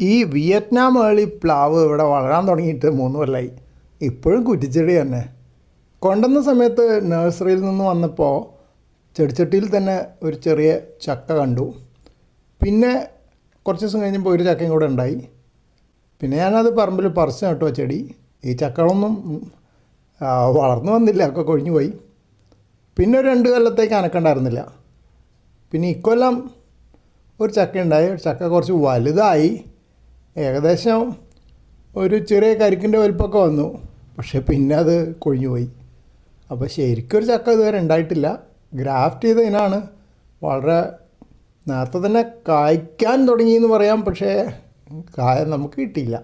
ഈ വിയറ്റ്നാം ഏളി പ്ലാവ് ഇവിടെ വളരാൻ തുടങ്ങിയിട്ട് മൂന്ന് കൊല്ലമായി ഇപ്പോഴും കുറ്റിച്ചെടി തന്നെ. കൊണ്ടുവന്ന സമയത്ത് നഴ്സറിയിൽ നിന്ന് വന്നപ്പോൾ ചെടിച്ചട്ടിയിൽ തന്നെ ഒരു ചെറിയ ചക്ക കണ്ടു. പിന്നെ കുറച്ച് ദിവസം കഴിഞ്ഞപ്പോൾ ഒരു ചക്കയും കൂടെ ഉണ്ടായി. പിന്നെ ഞാനത് പറമ്പിൽ പറിച്ചു നട്ടു ചെടി. ഈ ചക്കകളൊന്നും വളർന്നു വന്നില്ല ഒക്കെ കൊഴിഞ്ഞു പോയി. പിന്നെ ഒരു രണ്ട് കൊല്ലത്തേക്ക് അനക്കണ്ടായിരുന്നില്ല. പിന്നെ ഇക്കൊല്ലം ഒരു ചക്കയുണ്ടായി ചക്ക കുറച്ച് വലുതായി. ഏകദേശം ഒരു ചെറിയ കരിക്കിന്റെ വലിപ്പമൊക്കെ വന്നു. പക്ഷേ പിന്നെ അത് കൊഴിഞ്ഞുപോയി അപ്പോൾ ശരിക്കും ഒരു ചക്ക ഇതുവരെ ഉണ്ടായിട്ടില്ല. ഗ്രാഫ്റ്റ് ചെയ്തതിനാണ് വളരെ നേരത്തെ തന്നെ കായ്ക്കാൻ തുടങ്ങിയെന്ന് പറയാം. പക്ഷേ കായ നമുക്ക് കിട്ടിയില്ല.